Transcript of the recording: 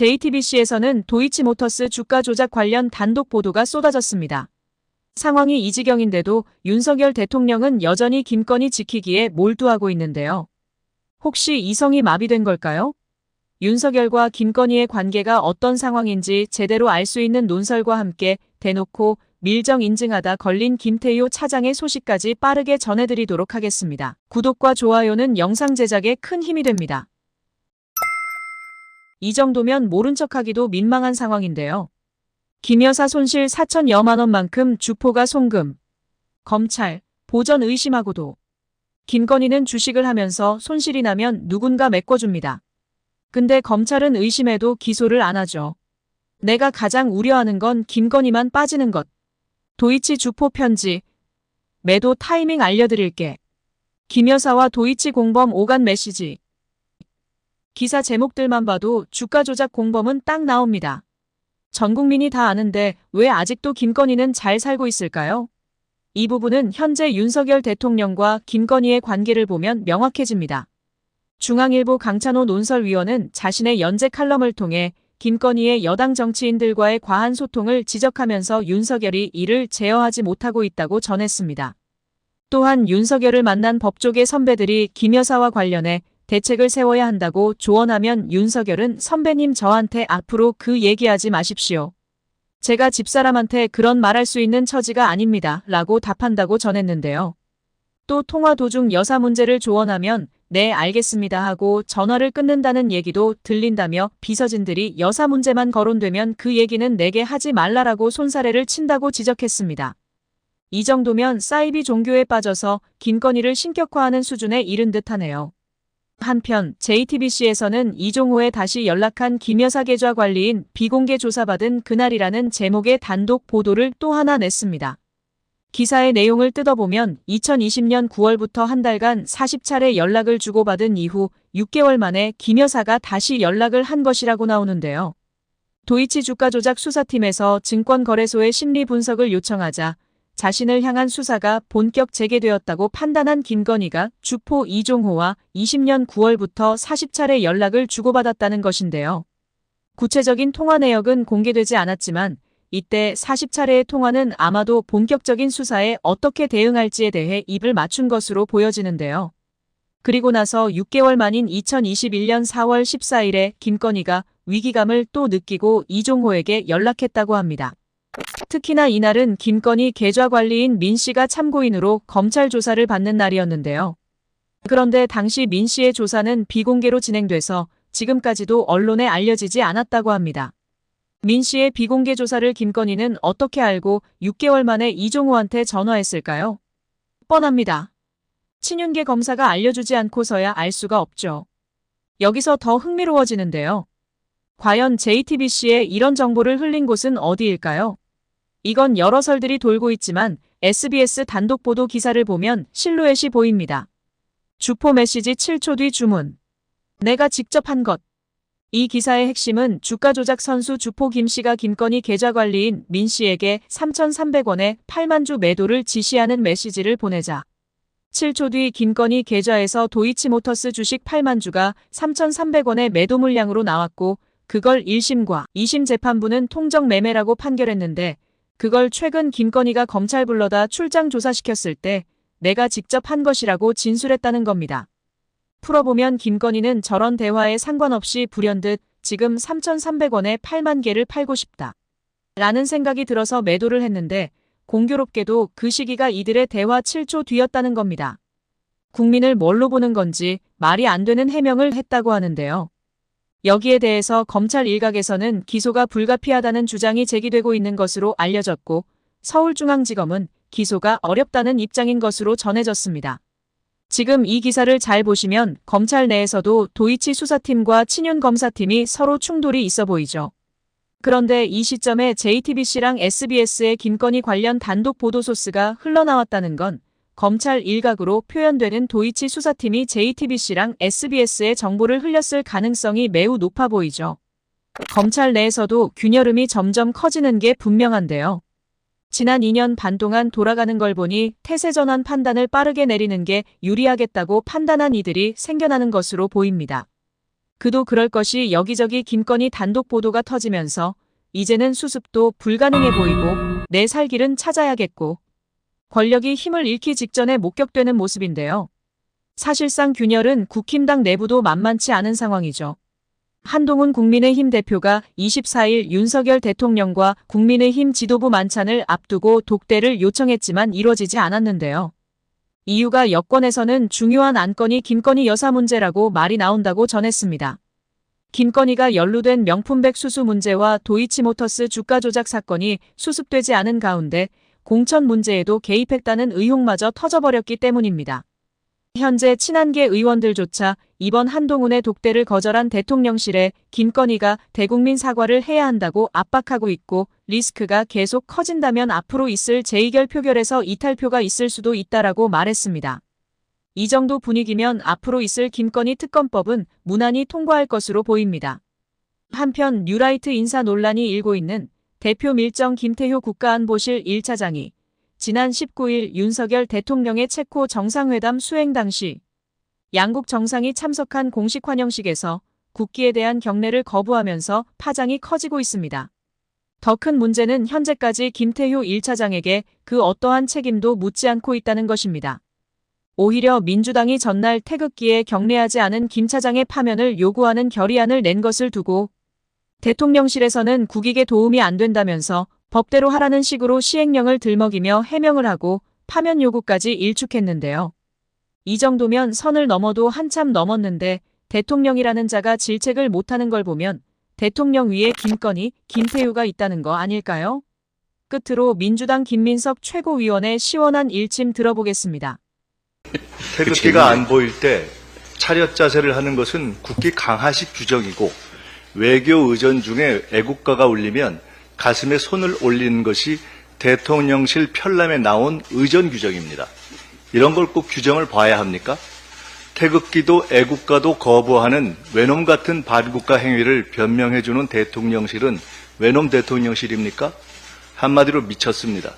JTBC에서는 도이치모터스 주가 조작 관련 단독 보도가 쏟아졌습니다. 상황이 이 지경인데도 윤석열 대통령은 여전히 김건희 지키기에 몰두하고 있는데요. 혹시 이성이 마비된 걸까요? 윤석열과 김건희의 관계가 어떤 상황인지 제대로 알 수 있는 논설과 함께 대놓고 밀정 인증하다 걸린 김태효 차장의 소식까지 빠르게 전해드리도록 하겠습니다. 구독과 좋아요는 영상 제작에 큰 힘이 됩니다. 이 정도면 모른 척하기도 민망한 상황인데요. 김 여사 손실 4천여만 원만큼 주포가 송금. 검찰, 보전 의심하고도. 김건희는 주식을 하면서 손실이 나면 누군가 메꿔줍니다. 근데 검찰은 의심해도 기소를 안 하죠. 내가 가장 우려하는 건 김건희만 빠지는 것. 도이치 주포 편지. 매도 타이밍 알려드릴게. 김 여사와 도이치 공범 오간 메시지. 기사 제목들만 봐도 주가 조작 공범은 딱 나옵니다. 전 국민이 다 아는데 왜 아직도 김건희는 잘 살고 있을까요? 이 부분은 현재 윤석열 대통령과 김건희의 관계를 보면 명확해집니다. 중앙일보 강찬호 논설위원은 자신의 연재 칼럼을 통해 김건희의 여당 정치인들과의 과한 소통을 지적하면서 윤석열이 이를 제어하지 못하고 있다고 전했습니다. 또한 윤석열을 만난 법조계 선배들이 김 여사와 관련해 대책을 세워야 한다고 조언하면 윤석열은 선배님 저한테 앞으로 그 얘기하지 마십시오. 제가 집사람한테 그런 말할 수 있는 처지가 아닙니다. 라고 답한다고 전했는데요. 또 통화 도중 여사 문제를 조언하면 네 알겠습니다 하고 전화를 끊는다는 얘기도 들린다며 비서진들이 여사 문제만 거론되면 그 얘기는 내게 하지 말라라고 손사래를 친다고 지적했습니다. 이 정도면 사이비 종교에 빠져서 김건희를 신격화하는 수준에 이른 듯하네요. 한편 JTBC에서는 이종호에 다시 연락한 김여사 계좌 관리인 비공개 조사받은 그날이라는 제목의 단독 보도를 또 하나 냈습니다. 기사의 내용을 뜯어보면 2020년 9월부터 한 달간 40차례 연락을 주고받은 이후 6개월 만에 김여사가 다시 연락을 한 것이라고 나오는데요. 도이치 주가 조작 수사팀에서 증권거래소의 심리 분석을 요청하자 자신을 향한 수사가 본격 재개되었다고 판단한 김건희가 주포 이종호와 20년 9월부터 40차례 연락을 주고받았다는 것인데요. 구체적인 통화 내역은 공개되지 않았지만 이때 40차례의 통화는 아마도 본격적인 수사에 어떻게 대응할지에 대해 입을 맞춘 것으로 보여지는데요. 그리고 나서 6개월 만인 2021년 4월 14일에 김건희가 위기감을 또 느끼고 이종호에게 연락했다고 합니다. 특히나 이날은 김건희 계좌 관리인 민 씨가 참고인으로 검찰 조사를 받는 날이었는데요. 그런데 당시 민 씨의 조사는 비공개로 진행돼서 지금까지도 언론에 알려지지 않았다고 합니다. 민 씨의 비공개 조사를 김건희는 어떻게 알고 6개월 만에 이종호한테 전화했을까요? 뻔합니다. 친윤계 검사가 알려주지 않고서야 알 수가 없죠. 여기서 더 흥미로워지는데요. 과연 JTBC에 이런 정보를 흘린 곳은 어디일까요? 이건 여러 설들이 돌고 있지만 SBS 단독 보도 기사를 보면 실루엣이 보입니다. 주포 메시지 7초 뒤 주문. 내가 직접 한 것. 이 기사의 핵심은 주가 조작 선수 주포 김 씨가 김건희 계좌 관리인 민 씨에게 3,300원에 8만 주 매도를 지시하는 메시지를 보내자 7초 뒤 김건희 계좌에서 도이치모터스 주식 8만 주가 3,300원의 매도 물량으로 나왔고 그걸 1심과 2심 재판부는 통정 매매라고 판결했는데 그걸 최근 김건희가 검찰 불러다 출장 조사시켰을 때 내가 직접 한 것이라고 진술했다는 겁니다. 풀어보면 김건희는 저런 대화에 상관없이 불현듯 지금 3,300원에 8만 개를 팔고 싶다. 라는 생각이 들어서 매도를 했는데 공교롭게도 그 시기가 이들의 대화 7초 뒤였다는 겁니다. 국민을 뭘로 보는 건지 말이 안 되는 해명을 했다고 하는데요. 여기에 대해서 검찰 일각에서는 기소가 불가피하다는 주장이 제기되고 있는 것으로 알려졌고 서울중앙지검은 기소가 어렵다는 입장인 것으로 전해졌습니다. 지금 이 기사를 잘 보시면 검찰 내에서도 도이치 수사팀과 친윤 검사팀이 서로 충돌이 있어 보이죠. 그런데 이 시점에 JTBC랑 SBS의 김건희 관련 단독 보도 소스가 흘러나왔다는 건 검찰 일각으로 표현되는 도이치 수사팀이 JTBC랑 SBS에 정보를 흘렸을 가능성이 매우 높아 보이죠. 검찰 내에서도 균열음이 점점 커지는 게 분명한데요. 지난 2년 반 동안 돌아가는 걸 보니 태세 전환 판단을 빠르게 내리는 게 유리하겠다고 판단한 이들이 생겨나는 것으로 보입니다. 그도 그럴 것이 여기저기 김건희 단독 보도가 터지면서 이제는 수습도 불가능해 보이고 내 살 길은 찾아야겠고 권력이 힘을 잃기 직전에 목격되는 모습인데요. 사실상 균열은 국힘당 내부도 만만치 않은 상황이죠. 한동훈 국민의힘 대표가 24일 윤석열 대통령과 국민의힘 지도부 만찬을 앞두고 독대를 요청했지만 이뤄지지 않았는데요. 이유가 여권에서는 중요한 안건이 김건희 여사 문제라고 말이 나온다고 전했습니다. 김건희가 연루된 명품백 수수 문제와 도이치모터스 주가 조작 사건이 수습되지 않은 가운데 공천 문제에도 개입했다는 의혹마저 터져버렸기 때문입니다. 현재 친한계 의원들조차 이번 한동훈의 독대를 거절한 대통령실에 김건희가 대국민 사과를 해야 한다고 압박하고 있고 리스크가 계속 커진다면 앞으로 있을 재의결 표결에서 이탈표가 있을 수도 있다라고 말했습니다. 이 정도 분위기면 앞으로 있을 김건희 특검법은 무난히 통과할 것으로 보입니다. 한편 뉴라이트 인사 논란이 일고 있는 대표 밀정 김태효 국가안보실 1차장이 지난 19일 윤석열 대통령의 체코 정상회담 수행 당시 양국 정상이 참석한 공식 환영식에서 국기에 대한 경례를 거부하면서 파장이 커지고 있습니다. 더 큰 문제는 현재까지 김태효 1차장에게 그 어떠한 책임도 묻지 않고 있다는 것입니다. 오히려 민주당이 전날 태극기에 경례하지 않은 김 차장의 파면을 요구하는 결의안을 낸 것을 두고 대통령실에서는 국익에 도움이 안 된다면서 법대로 하라는 식으로 시행령을 들먹이며 해명을 하고 파면 요구까지 일축했는데요. 이 정도면 선을 넘어도 한참 넘었는데 대통령이라는 자가 질책을 못하는 걸 보면 대통령 위에 김건희, 김태우가 있다는 거 아닐까요? 끝으로 민주당 김민석 최고위원의 시원한 일침 들어보겠습니다. 태극기가 안 보일 때 차렷 자세를 하는 것은 국기 강화식 규정이고 외교 의전 중에 애국가가 울리면 가슴에 손을 올리는 것이 대통령실 편람에 나온 의전 규정입니다. 이런 걸 꼭 규정을 봐야 합니까? 태극기도 애국가도 거부하는 외놈 같은 반국가 행위를 변명해주는 대통령실은 외놈 대통령실입니까? 한마디로 미쳤습니다.